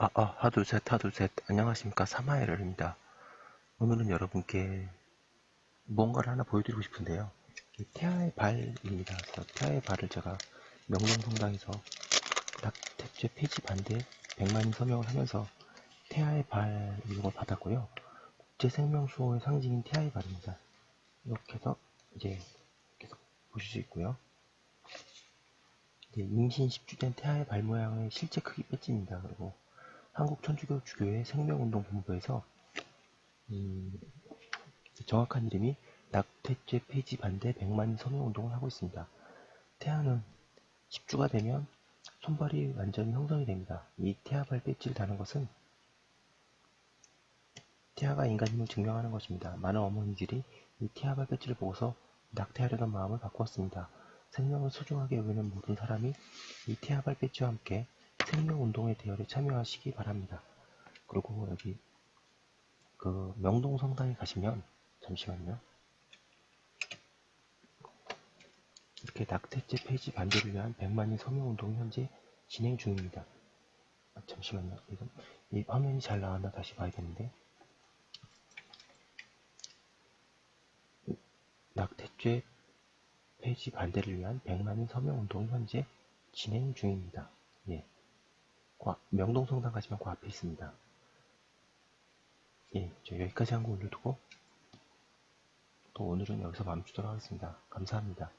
아, 아, 하두 셋, 하두 셋. 안녕하십니까. 사마에럴입니다. 오늘은 여러분께 뭔가를 하나 보여드리고 싶은데요. 이 태아의 발입니다. 태아의 발을 제가 명동성당에서 낙태죄 폐지 반대 100만인 서명을 하면서 태아의 발 이걸 받았고요. 국제 생명수호의 상징인 태아의 발입니다. 이렇게 해서 이제 계속 보실 수 있고요. 이제 임신 10주 된 태아의 발 모양의 실제 크기 배지입니다. 그리고 한국천주교 주교회 생명운동본부에서 음, 정확한 이름이 낙태죄 폐지 반대 100만 서명 운동을 하고 있습니다. 태아는 10주가 되면 손발이 완전히 형성이 됩니다. 이 태아발 배지를 다는 것은 태아가 인간임을 증명하는 것입니다. 많은 어머니들이 이 태아발 배지를 보고서 낙태하려던 마음을 바꾸었습니다. 생명을 소중하게 여기는 모든 사람이 이 태아발 배지와 함께 생명운동의 대열에 참여하시기 바랍니다. 그리고 여기 그 명동성당에 가시면 잠시만요. 이렇게 낙태죄 폐지 반대를 위한 100만인 서명운동이 현재 진행 중입니다. 아, 잠시만요. 이 화면이 잘 나왔나 다시 봐야 되는데 낙태죄 폐지 반대를 위한 100만인 서명운동이 현재 진행 중입니다. 예. 명동성당 가시면 그 앞에 있습니다. 예, 저 여기까지 한 거 올려두고 또 오늘은 여기서 멈추도록 하겠습니다. 감사합니다.